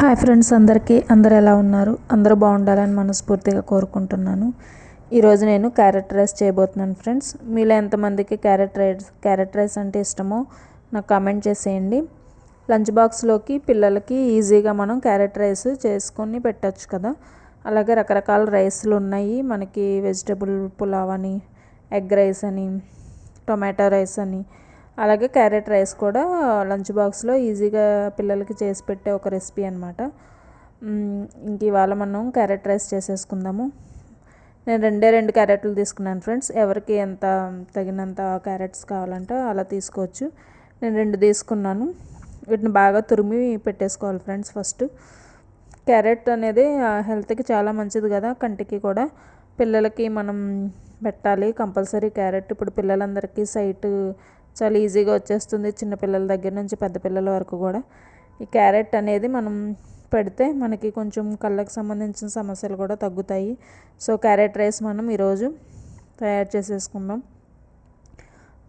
Hi friends అందరికీ. అందరు ఎలా ఉన్నారు? అందరూ బాగుండాలని మనస్ఫూర్తిగా కోరుకుంటున్నాను. ఈరోజు నేను క్యారెట్ రైస్ చేయబోతున్నాను ఫ్రెండ్స్. మీలో ఎంతమందికి క్యారెట్ రైస్ క్యారెట్ రైస్ అంటే ఇష్టమో నాకు కామెంట్ చేసేయండి. లంచ్ బాక్స్లోకి పిల్లలకి ఈజీగా మనం క్యారెట్ రైస్ చేసుకొని పెట్టచ్చు కదా. అలాగే రకరకాల రైస్లు ఉన్నాయి. మనకి వెజిటబుల్ పులావ్ అని ఎగ్ రైస్ అని టొమాటో రైస్ అని అలాగే క్యారెట్ రైస్ కూడా లంచ్ బాక్స్లో ఈజీగా పిల్లలకి చేసి పెట్టే ఒక రెసిపీ అనమాట ఇంక ఇవాళ మనం క్యారెట్ రైస్ చేసేసుకుందాము. నేను రెండే రెండు క్యారెట్లు తీసుకున్నాను ఫ్రెండ్స్. ఎవరికి ఎంత తగినంత క్యారెట్స్ కావాలంటే అలా తీసుకోవచ్చు. నేను రెండు తీసుకున్నాను. వీటిని బాగా తురిమి పెట్టేసుకోవాలి ఫ్రెండ్స్ ఫస్ట్. క్యారెట్ అనేది హెల్త్కి చాలా మంచిది కదా కంటికి కూడా. పిల్లలకి మనం పెట్టాలి కంపల్సరీ క్యారెట్. ఇప్పుడు పిల్లలందరికీ సైట్ చాలా ఈజీగా వచ్చేస్తుంది చిన్నపిల్లల దగ్గర నుంచి పెద్ద పిల్లల వరకు కూడా. ఈ క్యారెట్ అనేది మనం పెడితే మనకి కొంచెం కళ్ళకు సంబంధించిన సమస్యలు కూడా తగ్గుతాయి. సో క్యారెట్ రైస్ మనం ఈరోజు తయారు చేసేసుకుందాం.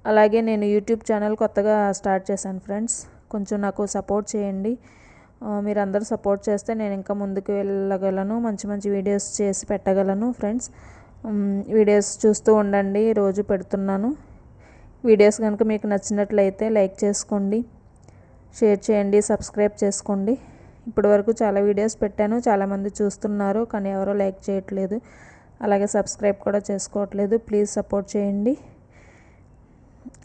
అలాగే నేను యూట్యూబ్ ఛానల్ కొత్తగా స్టార్ట్ చేశాను ఫ్రెండ్స్. కొంచెం నాకు సపోర్ట్ చేయండి. మీరందరూ సపోర్ట్ చేస్తే నేను ఇంకా ముందుకు వెళ్ళగలను మంచి మంచి వీడియోస్ చేసి పెట్టగలను ఫ్రెండ్స్. వీడియోస్ చూస్తూ ఉండండి. రోజు పెడుతున్నాను. వీడియోస్ కనుక మీకు నచ్చినట్లయితే లైక్ చేసుకోండి షేర్ చేయండి సబ్స్క్రైబ్ చేసుకోండి. ఇప్పటి వరకు చాలా వీడియోస్ పెట్టాను చాలామంది చూస్తున్నారు కానీ ఎవరో లైక్ చేయట్లేదు. అలాగే సబ్స్క్రైబ్ కూడా చేసుకోవట్లేదు ప్లీజ్ సపోర్ట్ చేయండి.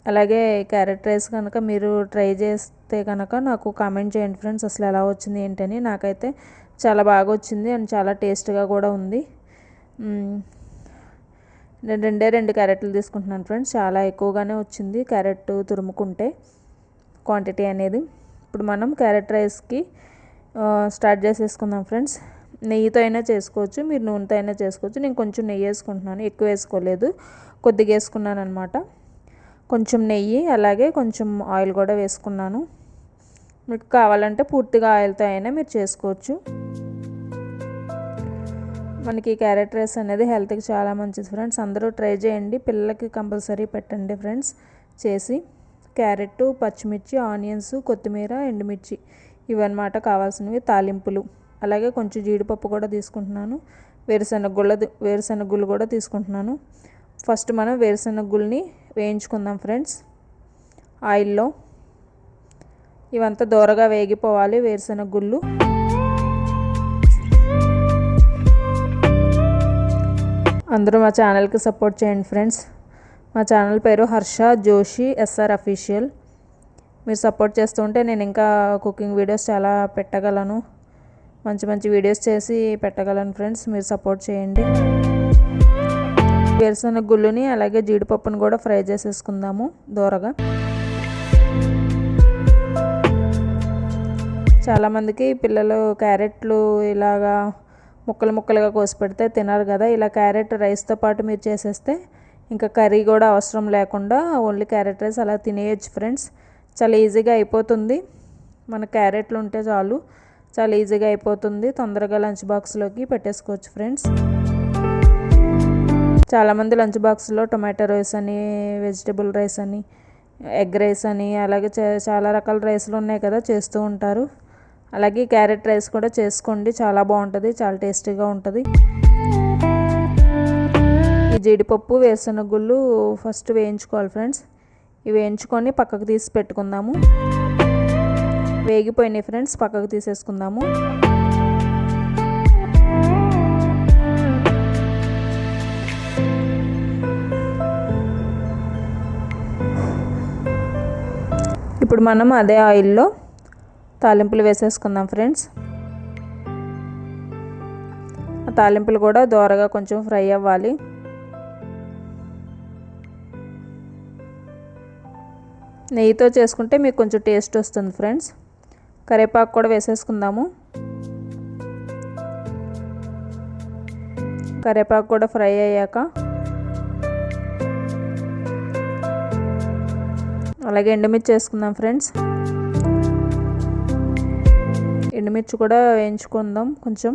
అలాగే క్యారెట్ రైస్ కనుక మీరు ట్రై చేస్తే కనుక నాకు కామెంట్ చేయండి ఫ్రెండ్స్ అసలు ఎలా వచ్చింది ఏంటని. నాకైతే చాలా బాగా వచ్చింది అండ్ చాలా టేస్ట్గా కూడా ఉంది. నేను రెండే రెండు క్యారెట్లు తీసుకుంటున్నాను ఫ్రెండ్స్. చాలా ఎక్కువగానే వచ్చింది. క్యారెట్ తురుముకుంటే క్వాంటిటీ అనేది. ఇప్పుడు మనం క్యారెట్ రైస్కి స్టార్ట్ చేసేసుకుందాం ఫ్రెండ్స్. నెయ్యితో అయినా చేసుకోవచ్చు. మీరు నూనెతో అయినా చేసుకోవచ్చు. నేను కొంచెం నెయ్యి వేసుకుంటున్నాను. ఎక్కువ వేసుకోలేదు. కొద్దిగా వేసుకున్నాను అనమాట కొంచెం నెయ్యి అలాగే కొంచెం ఆయిల్ కూడా వేసుకున్నాను. మీకు కావాలంటే పూర్తిగా ఆయిల్తో అయినా మీరు చేసుకోవచ్చు. మనకి క్యారెట్ రైస్ అనేది హెల్త్కి చాలా మంచిది ఫ్రెండ్స్. అందరూ ట్రై చేయండి. పిల్లలకి కంపల్సరీ పెట్టండి ఫ్రెండ్స్. చేసి క్యారెట్ పచ్చిమిర్చి ఆనియన్స్ కొత్తిమీర ఎండుమిర్చి ఇవన్నమాట కావాల్సినవి తాలింపులు. అలాగే కొంచెం జీడిపప్పు కూడా తీసుకుంటున్నాను. వేరుశనగ గుళ్ళ వేరుశెనగ గుళ్ళు కూడా తీసుకుంటున్నాను. ఫస్ట్ మనం వేరుశెనగ గుళ్ళని వేయించుకుందాం ఫ్రెండ్స్. ఆయిల్లో ఇవంతా దూరగా వేగిపోవాలి వేరుశెనగ గుళ్ళు. అందరూ మా ఛానల్కి సపోర్ట్ చేయండి ఫ్రెండ్స్. మా ఛానల్ పేరు హర్ష జోషి ఎస్ఆర్ అఫీషియల్ మీరు సపోర్ట్ చేస్తుంటే నేను ఇంకా కుకింగ్ వీడియోస్ చాలా పెట్టగలను. మంచి మంచి వీడియోస్ చేసి పెట్టగలను ఫ్రెండ్స్. మీరు సపోర్ట్ చేయండి. వేరుశనగ గుళ్ళుని అలాగే జీడిపప్పును కూడా ఫ్రై చేసేసుకుందాము దూరగా. చాలామందికి పిల్లలు క్యారెట్లు ఇలాగా ముక్కలు ముక్కలుగా కోసి పెడితే తినరు కదా. ఇలా క్యారెట్ రైస్తో పాటు మీరు చేసేస్తే ఇంకా కర్రీ కూడా అవసరం లేకుండా ఓన్లీ క్యారెట్ రైస్ అలా తినేయచ్చు ఫ్రెండ్స్. చాలా ఈజీగా అయిపోతుంది. మన క్యారెట్లు ఉంటే చాలు. చాలా ఈజీగా అయిపోతుంది. తొందరగా లంచ్ బాక్స్లోకి పెట్టేసుకోవచ్చు ఫ్రెండ్స్. చాలామంది లంచ్ బాక్స్లో టొమాటో రైస్ అని వెజిటబుల్ రైస్ అని ఎగ్ రైస్ అని అలాగే చాలా రకాల రైస్లు ఉన్నాయి కదా చేస్తూ ఉంటారు. అలాగే క్యారెట్ రైస్ కూడా చేసుకోండి. చాలా బాగుంటుంది చాలా టేస్టీగా ఉంటుంది. ఈ జీడిపప్పు వేరుశనగ గుళ్ళు ఫస్ట్ వేయించుకోవాలి ఫ్రెండ్స్. ఇవి వేయించుకొని పక్కకు తీసి పెట్టుకుందాము. వేగిపోయినాయి ఫ్రెండ్స్ పక్కకు తీసేసుకుందాము. ఇప్పుడు మనం అదే ఆయిల్లో తాలింపులు వేసేసుకుందాం ఫ్రెండ్స్. తాలింపులు కూడా దోరగా కొంచెం ఫ్రై అవ్వాలి. నెయ్యితో చేసుకుంటే మీకు కొంచెం టేస్ట్ వస్తుంది ఫ్రెండ్స్. కరివేపాకు కూడా వేసేసుకుందాము. కరివేపాకు కూడా ఫ్రై అయ్యాక అలాగే ఎండుమిర్చి వేసుకుందాం ఫ్రెండ్స్. ఎండుమిర్చి కూడా వేయించుకుందాం కొంచెం.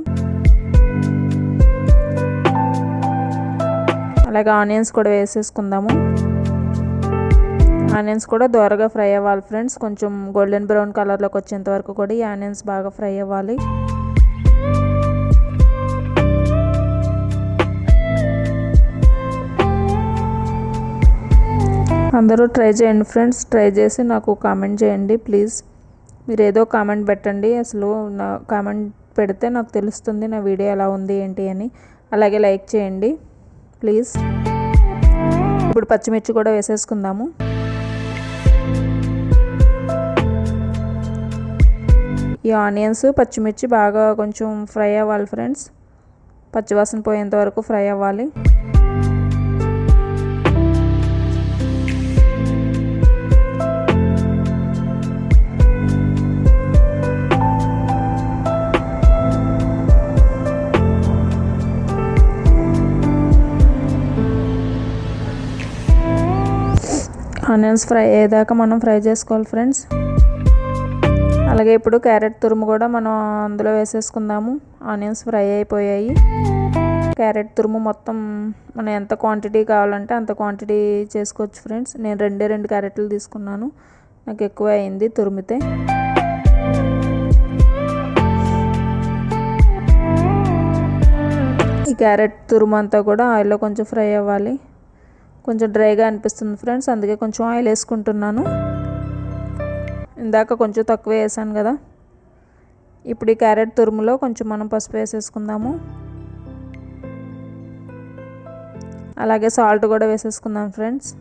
అలాగే ఆనియన్స్ కూడా వేసేసుకుందాము. ఆనియన్స్ కూడా దోరగా ఫ్రై అవ్వాలి ఫ్రెండ్స్. కొంచెం గోల్డెన్ బ్రౌన్ కలర్లోకి వచ్చేంత వరకు కూడా ఈ ఆనియన్స్ బాగా ఫ్రై అవ్వాలి. అందరూ ట్రై చేయండి ఫ్రెండ్స్. ట్రై చేసి నాకు కామెంట్ చేయండి ప్లీజ్. మీరు ఏదో కామెంట్ పెట్టండి. అసలు నా కామెంట్ పెడితే నాకు తెలుస్తుంది నా వీడియో ఎలా ఉంది ఏంటి అని. అలాగే లైక్ చేయండి. ప్లీజ్. ఇప్పుడు పచ్చిమిర్చి కూడా వేసేసుకుందాము. ఈ ఆనియన్స్ పచ్చిమిర్చి బాగా కొంచెం ఫ్రై అవ్వాలి ఫ్రెండ్స్. పచ్చివాసన పోయేంత వరకు ఫ్రై అవ్వాలి. ఆనియన్స్ ఫ్రై అయ్యేదాకా మనం ఫ్రై చేసుకోవాలి ఫ్రెండ్స్? అలాగే ఇప్పుడు క్యారెట్ తురుము కూడా మనం అందులో వేసేసుకుందాము. ఆనియన్స్ ఫ్రై అయిపోయాయి. క్యారెట్ తురుము మొత్తం మనం ఎంత క్వాంటిటీ కావాలంటే అంత క్వాంటిటీ చేసుకోవచ్చు ఫ్రెండ్స్. నేను రెండే రెండు క్యారెట్లు తీసుకున్నాను. నాకు ఎక్కువ అయింది తురిమితే. ఈ క్యారెట్ తురుము అంతా కూడా ఆయిల్లో కొంచెం ఫ్రై అవ్వాలి. కొంచెం డ్రైగా అనిపిస్తుంది ఫ్రెండ్స్. అందుకే కొంచెం ఆయిల్ వేసుకుంటున్నాను. ఇందాక కొంచెం తక్కువ వేసాను కదా. ఇప్పుడు ఈ క్యారెట్ తురుములో కొంచెం మనం పసుపు వేసేసుకుందాము. అలాగే సాల్ట్ కూడా వేసేసుకుందాం ఫ్రెండ్స్.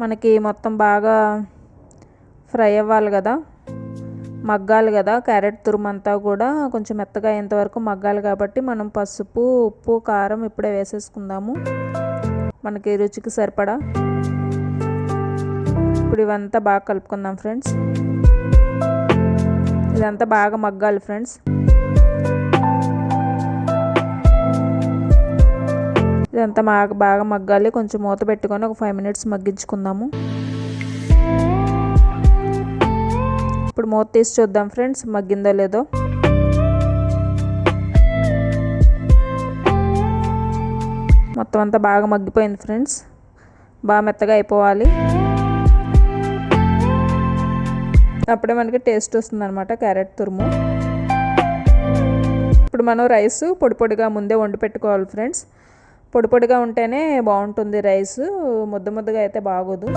మనకి మొత్తం బాగా ఫ్రై అవ్వాలి కదా. మగ్గాలి కదా క్యారెట్ తురుమంతా కూడా కొంచెం మెత్తగా అయ్యేంతవరకు మగ్గాలి కాబట్టి మనం పసుపు ఉప్పు కారం ఇప్పుడే వేసేసుకుందాము. మనకి రుచికి సరిపడా. ఇప్పుడు ఇవంతా బాగా కలుపుకుందాం ఫ్రెండ్స్. ఇదంతా బాగా మగ్గాలి ఫ్రెండ్స్. ఇదంతా బాగా బాగా మగ్గాలి. కొంచెం మూత పెట్టుకొని ఒక ఫైవ్ మినిట్స్ మగ్గించుకుందాము. ఇప్పుడు మూత తీసి చూద్దాం ఫ్రెండ్స్ మగ్గిందో లేదో. మొత్తం అంతా బాగా మగ్గిపోయింది ఫ్రెండ్స్. బాగా మెత్తగా అయిపోవాలి. అప్పుడే మనకి టేస్ట్ వస్తుంది అనమాట క్యారెట్ తురుము. ఇప్పుడు మనం రైస్ పొడి పొడిగా ముందే వండి పెట్టుకోవాలి ఫ్రెండ్స్. పొడి పొడిగా ఉంటేనే బాగుంటుంది రైస్ ముద్ద ముద్దగా అయితే బాగోదు.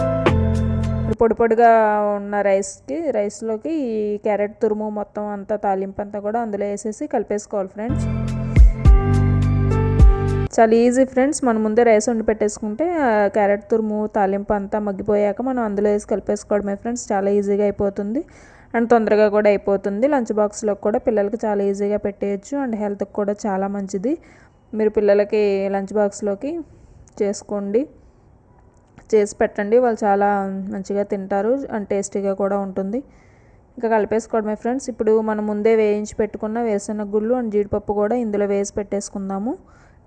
పొడి పొడిగా ఉన్న రైస్కి రైస్లోకి ఈ క్యారెట్ తురుము మొత్తం అంతా తాలింపు అంతా కూడా అందులో వేసేసి కలిపేసుకోవాలి ఫ్రెండ్స్. చాలా ఈజీ ఫ్రెండ్స్. మనం ముందే రైస్ వండి పెట్టేసుకుంటే క్యారెట్ తురుము తాలింపు అంతా మగ్గిపోయాక మనం అందులో వేసి కలిపేసుకోవడమే ఫ్రెండ్స్. చాలా ఈజీగా అయిపోతుంది. అండ్ తొందరగా కూడా అయిపోతుంది. లంచ్ బాక్స్లో కూడా పిల్లలకి చాలా ఈజీగా పెట్టేయచ్చు. అండ్ హెల్త్కి కూడా చాలా మంచిది. మీరు పిల్లలకి లంచ్ బాక్స్లోకి చేసుకోండి. చేసి పెట్టండి. వాళ్ళు చాలా మంచిగా తింటారు అండ్ టేస్టీగా కూడా ఉంటుంది. ఇంకా కలిపేసుకోవడమే ఫ్రెండ్స్. ఇప్పుడు మనం ముందే వేయించి పెట్టుకున్న వేసిన గుళ్ళు అండ్ జీడిపప్పు కూడా ఇందులో వేసి పెట్టేసుకుందాము.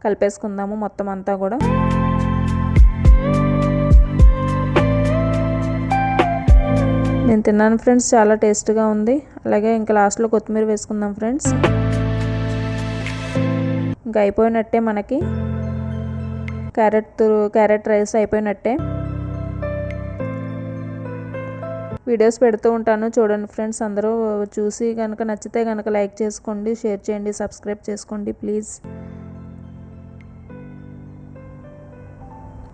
కలిపేసుకుందాము మొత్తం అంతా కూడా. నేను తిన్నాను ఫ్రెండ్స్. చాలా టేస్ట్గా ఉంది. అలాగే ఇంకా లాస్ట్లో కొత్తిమీర వేసుకుందాం ఫ్రెండ్స్. ఇంకా అయిపోయినట్టే మనకి. క్యారెట్ క్యారెట్ రైస్ అయిపోయినట్టే. వీడియోస్ పెడుతూ ఉంటాను. చూడండి ఫ్రెండ్స్ అందరూ చూసి కనుక నచ్చితే కనుక లైక్ చేసుకోండి షేర్ చేయండి సబ్స్క్రైబ్ చేసుకోండి ప్లీజ్.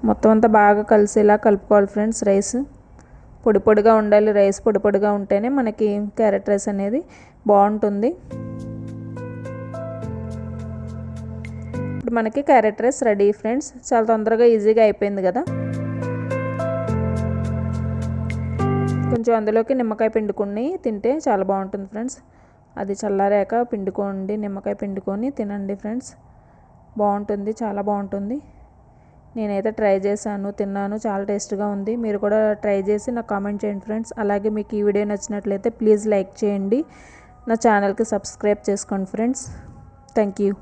మొత్తం అంతా బాగా కలిసేలా కలుపుకోవాలి ఫ్రెండ్స్ రైస్. పొడి పొడిగా ఉండాలి రైస్ పొడి పొడిగా ఉంటేనే మనకి క్యారెట్ రైస్ అనేది బాగుంటుంది. ఇప్పుడు మనకి క్యారెట్ రైస్ రెడీ ఫ్రెండ్స్. చాలా తొందరగా ఈజీగా అయిపోయింది కదా. కొంచెం అందులోకి నిమ్మకాయ పిండుకొని తింటే చాలా బాగుంటుంది ఫ్రెండ్స్. అది చల్లారాక పిండుకోండి నిమ్మకాయ పిండుకొని తినండి ఫ్రెండ్స్. బాగుంటుంది చాలా బాగుంటుంది. నేనైతే ట్రై చేశాను తిన్నాను చాలా టేస్ట్గా ఉంది. మీరు కూడా ట్రై చేసి నాకు కామెంట్ చేయండి ఫ్రెండ్స్. అలాగే మీకు ఈ వీడియో నచ్చినట్లయితే ప్లీజ్ లైక్ చేయండి. నా ఛానల్కి సబ్స్క్రైబ్ చేసుకోండి ఫ్రెండ్స్. Thank you.